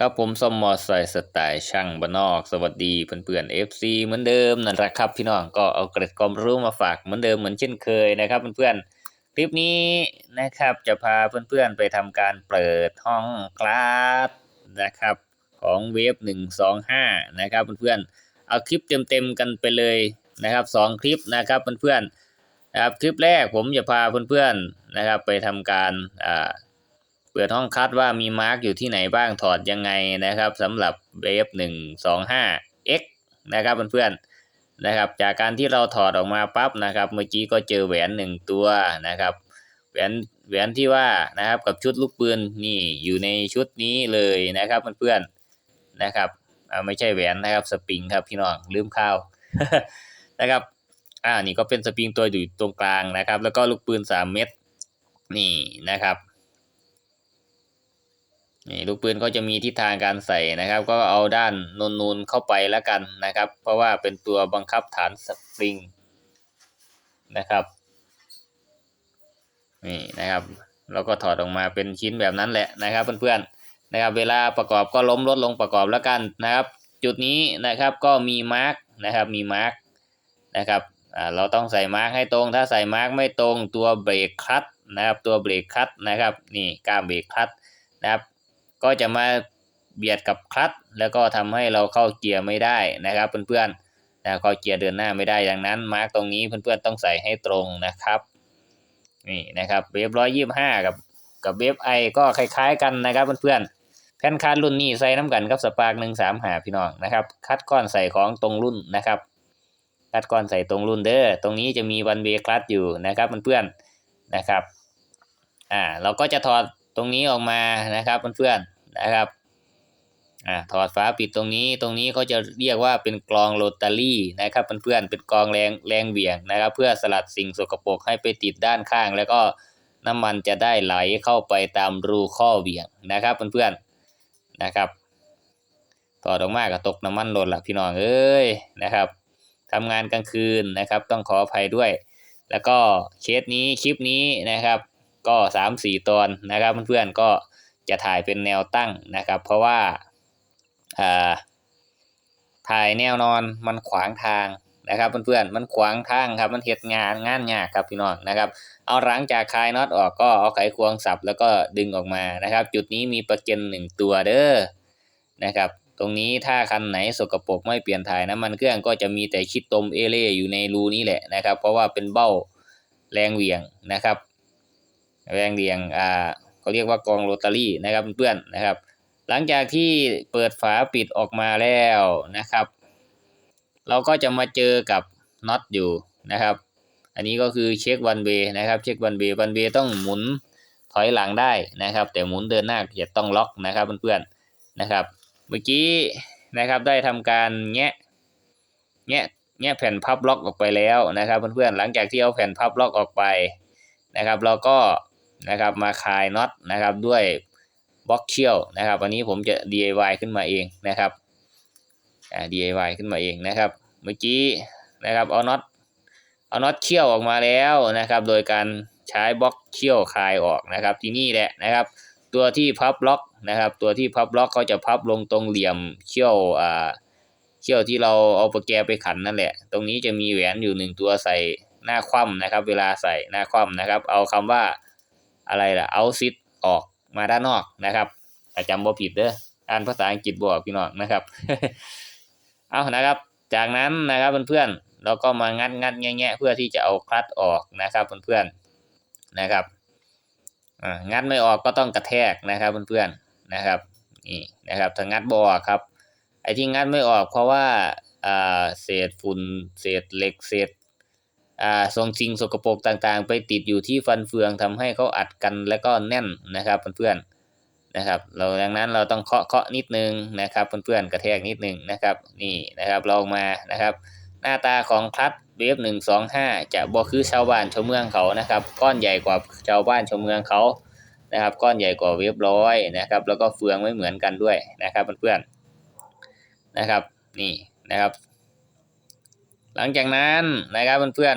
ครับผมสมมอไซค์สไตล์ช่างบ้านนอก สวัสดีเพื่อนๆ FC เหมือนเดิมนั่นแหละครับ พี่น้องก็เอาเกร็ดความรู้มาฝากเหมือนเดิมเหมือนเช่นเคยนะครับเพื่อนๆคลิปนี้นะครับจะพาเพื่อนๆไปทำการเปิดห้องคลาสนะครับของเวฟหนึ่งสองห้านะครับเพื่อนๆเอาคลิปเต็มๆกันไปเลยนะครับสองคลิปนะครับเพื่อนๆนะครับคลิปแรกผมจะพาเพื่อนๆนะครับไปทำการอ่า เปิดห้องคัดว่ามีมาร์กอยู่ที่ไหนบ้างถอดยังไงนะครับสำหรับเวฟหนึ่งสองห้า X นะครับเพื่อนๆนะครับ จากการที่เราถอดออกมาปั๊บนะครับเมื่อกี้ก็เจอแหวนหนึ่งตัวนะครับแหวนแหวนที่ว่านะครับกับชุดลูกปืนนี่อยู่ในชุดนี้เลยนะครับเพื่อนๆนะครับไม่ใช่แหวนนะครับสปริงครับพี่น้องลืมข้าวนะครับอ่านี่ก็เป็นสปริงตัวอยู่ตรงกลางนะครับ แล้วก็ลูกปืนสามเม็ดนี่นะครับ นี่ลูกปืนก็จะมีทิศทางการใส่นะครับ ก็เอาด้านนูนๆเข้าไปแล้วกันนะครับ เพราะว่าเป็นตัวบังคับฐานสปริงนะครับนี่นะครับเราก็ถอดออกมาเป็นชิ้นแบบนั้นแหละนะครับเพื่อนๆนะครับ เวลาประกอบก็ล้มลดลงประกอบแล้วกันนะครับ จุดนี้นะครับก็มีมาร์กนะครับมีมาร์กนะครับเราต้องใส่มาร์กให้ตรง ถ้าใส่มาร์กไม่ตรงตัวเบรกคลัตนะครับตัวเบรกคลัตนะครับนี่ก้ามเบรกคลัตนะครับ ก็จะมาเบียดกับคลัตช์แล้วก็ทำให้เราเข้าเกียร์ไม่ได้นะครับเพื่อนๆนะเข้าเกียร์เดินหน้าไม่ได้ดังนั้น มาร์กตรงนี้เพื่อนๆต้องใส่ให้ตรงนะครับนี่นะครับเวฟร้อยยี่ห้ากับกับเวฟไอก็คล้าย ๆ กันนะครับเพื่อนๆแผ่นคัดรุ่นนี้ใส่น้ำกันกับสปาร์กหนึ่งสามหาพี่น้องนะครับ คัดก้อนใส่ของตรงรุ่นนะครับคัดก้อนใส่ตรงรุ่นเด้อตรงนี้จะมีวันเวคลัตอยู่นะครับเพื่อนๆนะครับอ่าเราก็จะถอด ตรงนี้ออกมานะครับเพื่อนๆนะครับอ่าถอดฝาปิดตรงนี้ตรงนี้เขาจะเรียกว่าเป็นกรองโรตารี่นะครับเพื่อนๆเป็นกรองแรงแรงเหวี่ยงนะครับ เพื่อสลัดสิ่งสกปรกให้ไปติดด้านข้าง แล้วก็น้ำมันจะได้ไหลเข้าไปตามรูข้อเหวี่ยงนะครับเพื่อนๆนะครับถอดออกมาก็ตกน้ำมันหล่นละพี่น้องเอ้ยนะครับทำงานกลางคืนนะครับ ต้องขออภัยด้วย แล้วก็เคสนี้คลิปนี้นะครับ ก็สามสี่ตอนนะครับเพื่อนๆก็จะถ่ายเป็นแนวตั้งนะครับ เพราะว่าถ่ายแนวนอนมันขวางทางนะครับเพื่อนๆมันขวางทางครับมันเหตุงานงานยากครับพี่น้องนะครับ เอาหลังจากคลายน็อตออกก็เอาไขควงสับแล้วก็ดึงออกมานะครับ จุดนี้มีประเก็นหนึ่งตัวเด้อนะครับ ตรงนี้ถ้าคันไหนสกปรกไม่เปลี่ยนถ่ายน้ำมันเครื่องก็จะมีแต่ชิดตมเอเล่อยู่ในรูนี้แหละนะครับ เพราะว่าเป็นเบ้าแรงเหวี่ยงนะครับ แรงเรียงอ่าเขาเรียกว่ากองโรตารี่นะครับเพื่อนๆนะครับ หลังจากที่เปิดฝาปิดออกมาแล้วนะครับ เราก็จะมาเจอกับน็อตอยู่นะครับ อันนี้ก็คือเช็ควันเบนะครับ เช็ควันเบวันเบต้องหมุนถอยหลังได้นะครับ แต่หมุนเดินหน้าจะต้องล็อกนะครับเพื่อนๆนะครับ เมื่อกี้นะครับได้ทำการแงะแงะแงะแผ่นพับล็อกออกไปแล้วนะครับ เพื่อนๆหลังจากที่เอาแผ่นพับล็อกออกไปนะครับ เราก็ นะครับ มาคลายน็อตนะครับด้วยบล็อกเชี่ยวนะครับอันนี้ผมจะ DIY ขึ้นมาเองนะครับอ่า DIY ขึ้นมาเองนะครับ เมื่อกี้นะครับเอาน็อตเอาน็อตเชี่ยวออกมาแล้วนะครับ โดยการใช้บล็อกเชี่ยวคลายออกนะครับ ที่นี่แหละนะครับ ตัวที่พับล็อกนะครับ ตัวที่พับล็อกเขาจะพับลงตรงเหลี่ยมเชี่ยวอ่าเชี่ยวที่เราเอาประแกไปขันนั่นแหละ ตรงนี้จะมีแหวนอยู่หนึ่งตัวใส่หน้าคว่ำนะครับ เวลาใส่หน้าคว่ำนะครับ เอาคำว่า อะไรล่ะเอาซิดออกมาด้านนอกนะครับจำบ่ผิดเด้ออ่านภาษาอังกฤษบออกพี่น้องนะครับ เอานะครับ จากนั้นนะครับเพื่อนๆเราก็มางัดงัดแงะๆเพื่อที่จะเอาคลัตออกนะครับเพื่อนๆนะครับงัดไม่ออกก็ต้องกระแทกนะครับเพื่อนๆนะครับนี่นะครับถ้างัดบออกครับ ไอ้ที่งัดไม่ออกเพราะว่าอ่าเศษฝุ่นเศษเหล็กเศษ อ่าทรงสิ่งสกปรกต่างๆ ไปติดอยู่ที่ฟันเฟืองทำให้เขาอัดกันแล้วก็แน่นนะครับเพื่อนๆนะครับ เราดังนั้นเราต้องเคาะเคาะนิดนึงนะครับเพื่อนๆกระแทกนิดนึงนะครับนี่นะครับลองมานะครับ หน้าตาของคลัตเวฟหนึ่งสองห้าจะบ่คือชาวบ้านชาวเมืองเขานะครับ ก้อนใหญ่กว่าชาวบ้านชาวเมืองเขานะครับ ก้อนใหญ่กว่าเวฟร้อยนะครับ แล้วก็เฟืองไม่เหมือนกันด้วยนะครับเพื่อนๆนะครับนี่นะครับ หลังจากนั้นนะครับเพื่อน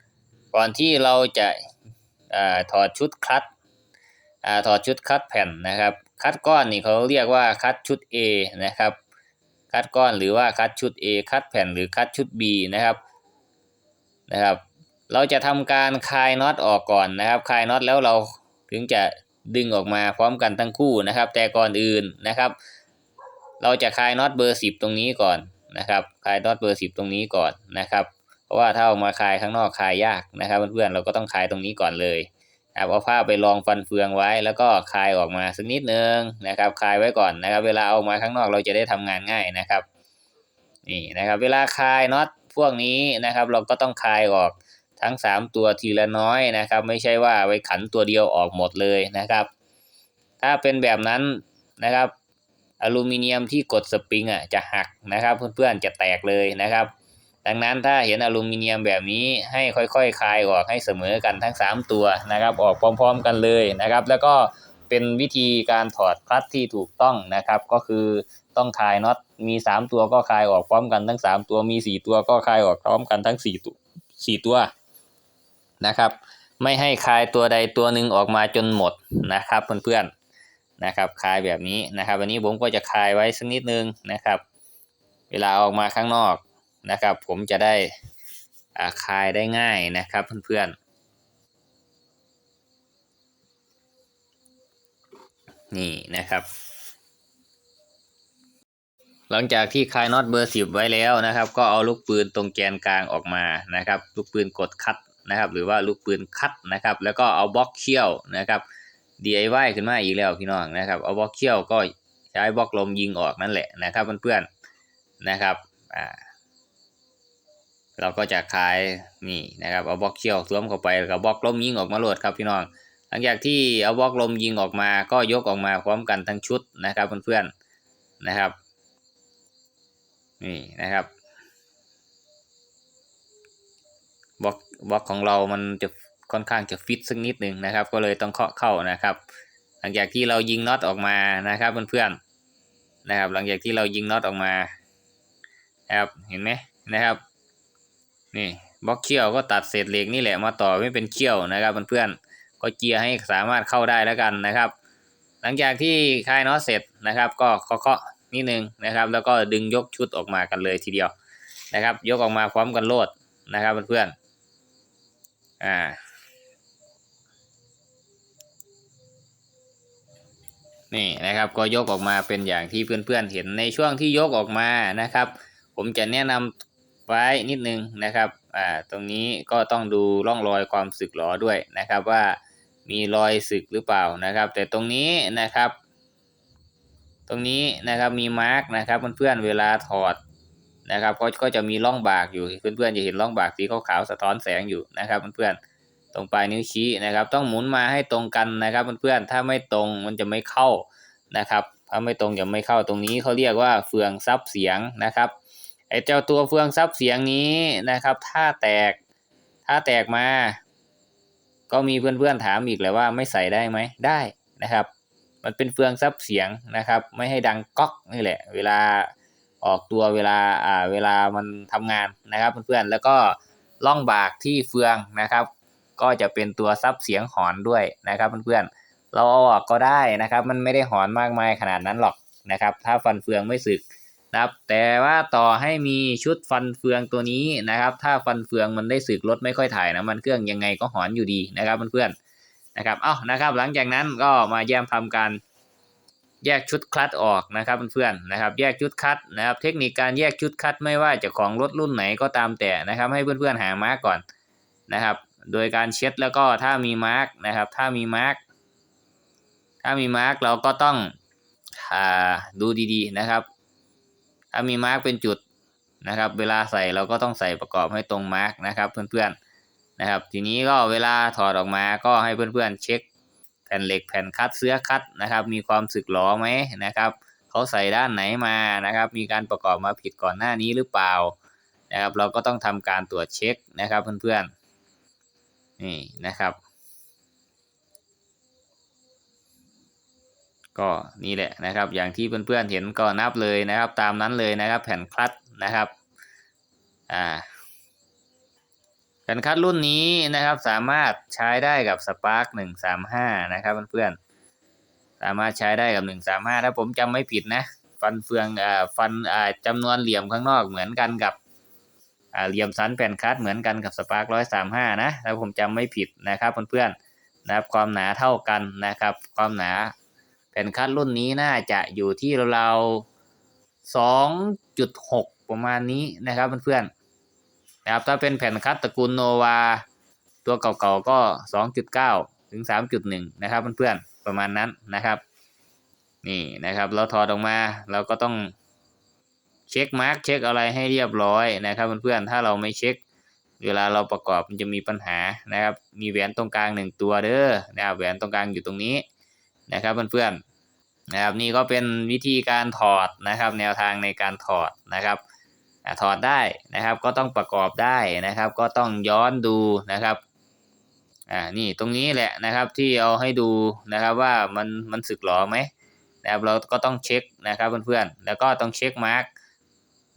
ๆก่อนที่เราจะอถอดชุดคลัตช์อ่าถอดชุดคลัตช์แผ่นนะครับ คัดก้อนนี่เขาเรียกว่าคัดชุด A นะครับ คัดก้อนหรือว่าคัดชุด A คัดแผ่นหรือคัดชุด B นะครับนะครับ เราจะทำการคลายน็อตออกก่อนนะครับคลายน็อตแล้วเราถึงจะดึงออกมาพร้อมกันทั้งคู่นะครับ แต่ก่อนอื่นนะครับ เราจะคลายน็อตเบอร์สิบตรงนี้ก่อน นะครับคลายน็อตเบอร์สิบตรงนี้ก่อนนะครับ เพราะว่าถ้าออกมาคลายข้างนอกคลายยากนะครับเพื่อนๆเราก็ต้องคลายตรงนี้ก่อนเลยครับเอาผ้าไปรองฟันเฟืองไว้ แล้วก็คลายออกมาสักนิดนึงนะครับคลายไว้ก่อนนะครับ เวลาเอามาข้างนอกเราจะได้ทำงานง่ายนะครับนี่นะครับ เวลาคลายน็อตพวกนี้นะครับ เราก็ต้องคลายออกทั้งสามตัวทีละน้อยนะครับ ไม่ใช่ว่าไว้ขันตัวเดียวออกหมดเลยนะครับ ถ้าเป็นแบบนั้นนะครับ อลูมิเนียมที่กดสปริงอะจะหักนะครับเพื่อนๆจะแตกเลยนะครับ ดังนั้นถ้าเห็นอลูมิเนียมแบบนี้ให้ค่อยๆคลายออกให้เสมอกันทั้ง 3 ตัวนะครับ ออกพร้อมๆกันเลยนะครับ แล้วก็เป็นวิธีการถอดคลัตที่ถูกต้องนะครับ ก็คือต้องคลายน็อตมี 3 ตัวก็คลายออกพร้อมกันทั้ง 3 ตัวมี 4 ตัวก็คลายออกพร้อมกันทั้ง4ตัว4ตัวนะครับ ไม่ให้คลายตัวใดตัวหนึ่งออกมาจนหมดนะครับเพื่อนๆ นะครับคลายแบบนี้นะครับวันนี้ผมก็จะคลายไว้สักนิดนึงนะครับ เวลาออกมาข้างนอกนะครับ ผมจะได้คลายได้ง่ายนะครับเพื่อนๆนี่นะครับ หลังจากที่คลายน็อตเบอร์สิบไว้แล้วนะครับ ก็เอาลูกปืนตรงแกนกลางออกมานะครับ ลูกปืนกดคัดนะครับ หรือว่าลูกปืนคัดนะครับ แล้วก็เอาบล็อกเขี้ยวนะครับ DIY ขึ้นมาอีกแล้วพี่น้องนะครับ เอาบล็อกเขี้ยวก็ใช้บล็อกลมยิงออกนั่นแหละนะครับเพื่อนๆนะครับอ่าเราก็จะคลายนี่นะครับเอาบล็อกเขี้ยวสวมเข้าไปแล้วก็บล็อกลมยิงออกมาโหลดครับพี่น้อง หลังจากที่เอาบล็อกลมยิงออกมาก็ยกออกมาพร้อมกันทั้งชุดนะครับเพื่อนๆนะครับนี่นะครับบล็อกบล็อกของเรามันจะ ค่อนข้างจะฟิตสักนิดหนึ่งนะครับ ก็เลยต้องเคาะเข้านะครับ หลังจากที่เรายิงน็อตออกมานะครับเพื่อนๆนะครับ หลังจากที่เรายิงน็อตออกมานะครับเห็นไหมนะครับนี่บล็อกเขี้ยวก็ตัดเศษเหล็กนี่แหละมาต่อไม่เป็นเขี้ยวนะครับเพื่อนๆก็เจียให้สามารถเข้าได้แล้วกันนะครับ หลังจากที่คลายน็อตเสร็จนะครับ ก็เคาะนิดนึงนะครับ แล้วก็ดึงยกชุดออกมากันเลยทีเดียวนะครับ ยกออกมาพร้อมกันโลดนะครับเพื่อนๆอ่า นี่นะครับก็ยกออกมาเป็นอย่างที่เพื่อนๆเห็นในช่วงที่ยกออกมานะครับ ผมจะแนะนำไว้นิดนึงนะครับอ่าตรงนี้ก็ต้องดูร่องรอยความสึกหรอด้วยนะครับว่ามีรอยสึกหรือเปล่านะครับ แต่ตรงนี้นะครับ ตรงนี้นะครับมีมาร์กนะครับเพื่อนๆเวลาถอดนะครับก็ก็จะมีร่องบากอยู่เพื่อนๆจะเห็นร่องบากสีขาวๆสะท้อนแสงอยู่นะครับเพื่อนๆ ตรงปลายนิ้วชี้นะครับ ต้องหมุนมาให้ตรงกันนะครับ เพื่อนๆถ้าไม่ตรงมันจะไม่เข้านะครับถ้าไม่ตรงจะไม่เข้าตรงนี้เขาเรียกว่าเฟืองซับเสียงนะครับไอ้เจ้าตัวเฟืองซับเสียงนี้นะครับ ถ้าแตกถ้าแตกมา ก็มีเพื่อนๆถามอีกและว่าไม่ใส่ได้ไหมได้นะครับ มันเป็นเฟืองซับเสียงนะครับ ไม่ให้ดังก๊อกนี่แหละ เวลาออกตัวเวลาอ่าเวลามันทำงานนะครับ เพื่อนๆแล้วก็ล่องบากที่เฟืองนะครับ ก็จะเป็นตัวซับเสียงหอนด้วยนะครับเพื่อนๆเราเอาออกก็ได้นะครับ มันไม่ได้หอนมากมายขนาดนั้นหรอกนะครับ ถ้าฟันเฟืองไม่สึกนะครับ แต่ว่าต่อให้มีชุดฟันเฟืองตัวนี้นะครับ ถ้าฟันเฟืองมันได้สึกรถไม่ค่อยถ่ายนะมันเครื่องยังไงก็หอนอยู่ดีนะครับเพื่อนๆนะครับเอ้านะครับ หลังจากนั้นก็มาแย้มทำการแยกชุดคลัตช์ออกนะครับเพื่อนๆนะครับ แยกชุดคลัตช์นะครับ เทคนิคการแยกชุดคลัตช์ไม่ว่าจะของรถรุ่นไหนก็ตามแต่นะครับ ให้เพื่อนๆหามาก่อนนะครับ โดยการเช็ดแล้วก็ถ้ามีมาร์กนะครับ ถ้ามีมาร์กถ้ามีมาร์กเราก็ต้องอ่าดูดีๆนะครับ ถ้ามีมาร์กเป็นจุดนะครับ เวลาใส่เราก็ต้องใส่ประกอบให้ตรงมาร์กนะครับ เพื่อนๆนะครับ ทีนี้ก็เวลาถอดออกมาก็ให้เพื่อนๆเช็คแผ่นเหล็กแผ่นคัดเสื้อคัดนะครับ มีความสึกหรอไหมนะครับเขาใส่ด้านไหนมานะครับ มีการประกอบมาผิดก่อนหน้านี้หรือเปล่านะครับ เราก็ต้องทำการตรวจเช็คนะครับเพื่อนๆ นี่นะครับ ก็นี่แหละนะครับ อย่างที่เพื่อนๆเห็นก็นับเลยนะครับ ตามนั้นเลยนะครับ แผ่นคลัตนะครับ อ่าแผ่นคัดรุ่นนี้นะครับสามารถใช้ได้กับ Spark 135 นะครับเพื่อนๆ สามารถใช้ได้กับหนึ่งสามห้าถ้าผมจำไม่ผิดนะ ฟันเฟืองอ่าฟันอ่าจำนวนเหลี่ยมข้างนอกเหมือนกันกับ เหลี่ยมสันแผ่นคัดเหมือนกันกับสปาร์คร้อยสามห้านะถ้าผมจำไม่ผิดนะครับเพื่อนๆนะครับความหนาเท่ากันนะครับ ความหนาแผ่นคัดรุ่นนี้น่าจะอยู่ที่เราสองจุดหกประมาณนี้นะครับเพื่อนๆนะครับถ้าเป็นแผ่นคัดตระกูลโนวาตัวเก่าๆก็สองจุดเก้าถึงสามจุดหนึ่งนะครับเพื่อนๆประมาณนั้นนะครับ นี่นะครับ เราถอดออกมาเราก็ต้อง เช็คมาร์กเช็คอะไรให้เรียบร้อยนะครับเพื่อนๆถ้าเราไม่เช็ค เวลาเราประกอบมันจะมีปัญหานะครับ มีแหวนตรงกลางหนึ่งตัวเด้อนะครับแหวนตรงกลางอยู่ตรงนี้นะครับเพื่อนๆนะครับนี่ก็เป็นวิธีการถอดนะครับ แนวทางในการถอดนะครับถอดได้นะครับก็ต้องประกอบได้นะครับ ก็ต้องย้อนดูนะครับอ่านี่ตรงนี้แหละนะครับที่เอาให้ดูนะครับว่ามันมันสึกหรอไหมนะครับเราก็ต้องเช็คนะครับเพื่อนๆแล้วก็ต้องเช็คมาร์ก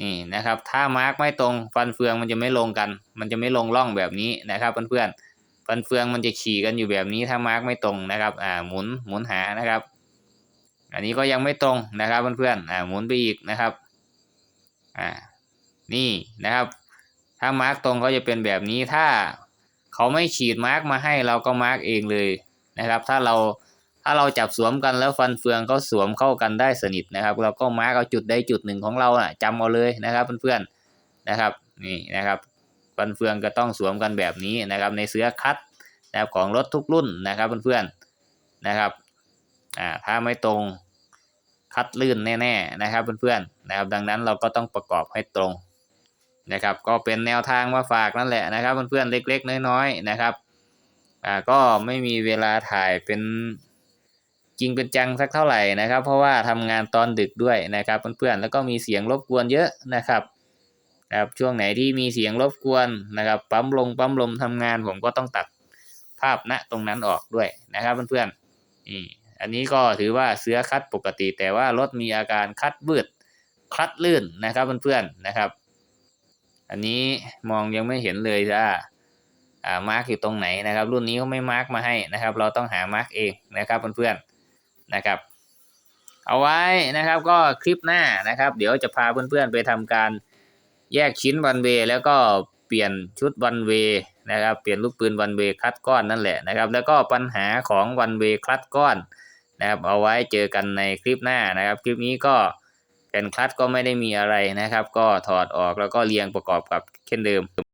นี่นะครับ ถ้ามาร์กไม่ตรงฟันเฟืองมันจะไม่ลงกัน มันจะไม่ลงร่องแบบนี้นะครับเพื่อนๆฟันเฟืองมันจะขี่กันอยู่แบบนี้ถ้ามาร์กไม่ตรงนะครับอ่าหมุนหมุนหานะครับ อันนี้ก็ยังไม่ตรงนะครับเพื่อนๆอ่าหมุนไปอีกนะครับอ่านี่นะครับ ถ้ามาร์กตรงก็จะเป็นแบบนี้ถ้าเขาไม่ขีดมาร์กมาให้เราก็มาร์กเองเลยนะครับ ถ้าเรา ถ้าเราจับสวมกันแล้วฟันเฟืองเขาสวมเข้ากันได้สนิทนะครับ เราก็มาร์กเอาจุดใดจุดหนึ่งของเราน่ะจำเอาเลยนะครับเพื่อนๆนะครับนี่นะครับ ฟันเฟืองก็ต้องสวมกันแบบนี้นะครับ ในเสื้อคัดนะครับของรถทุกรุ่นนะครับเพื่อนๆนะครับอ่าถ้าไม่ตรงคัดลื่นแน่ๆนะครับเพื่อนๆนะครับ ดังนั้นเราก็ต้องประกอบให้ตรงนะครับ ก็เป็นแนวทางมาฝากนั่นแหละนะครับเพื่อนๆเล็ก ๆ น้อยๆนะครับอ่าก็ไม่มีเวลาถ่ายเป็น จริงเป็นจังสักเท่าไหร่นะครับ เพราะว่าทำงานตอนดึกด้วยนะครับเพื่อนๆแล้วก็มีเสียงรบกวนเยอะนะครับครับช่วงไหนที่มีเสียงรบกวนนะครับ ปั๊มลงปั๊มลมทำงานผมก็ต้องตัดภาพณตรงนั้นออกด้วยนะครับเพื่อนๆนี่อันนี้ก็ถือว่าเสื้อคัดปกติ แต่ว่ารถมีอาการคัดบืดคัดลื่นนะครับเพื่อนๆนะครับ อันนี้มองยังไม่เห็นเลยจ้าอ่ามาร์กอยู่ตรงไหนนะครับ รุ่นนี้เขาไม่มาร์กมาให้นะครับ เราต้องหามาร์กเองนะครับเพื่อนๆ นะครับ เอาไว้นะครับก็คลิปหน้านะครับ เดี๋ยวจะพาเพื่อนๆไปทำการแยกชิ้นวันเวแล้วก็เปลี่ยนชุดวันเวนะครับเปลี่ยนลูกปืนวันเวคลัดก้อนนั่นแหละนะครับ แล้วก็ปัญหาของวันเวคลัดก้อนนะครับ เอาไว้เจอกันในคลิปหน้านะครับ คลิปนี้ก็แผ่นคลัดก็ไม่ได้มีอะไรนะครับ ก็ถอดออกแล้วก็เรียงประกอบกับเช่นเดิม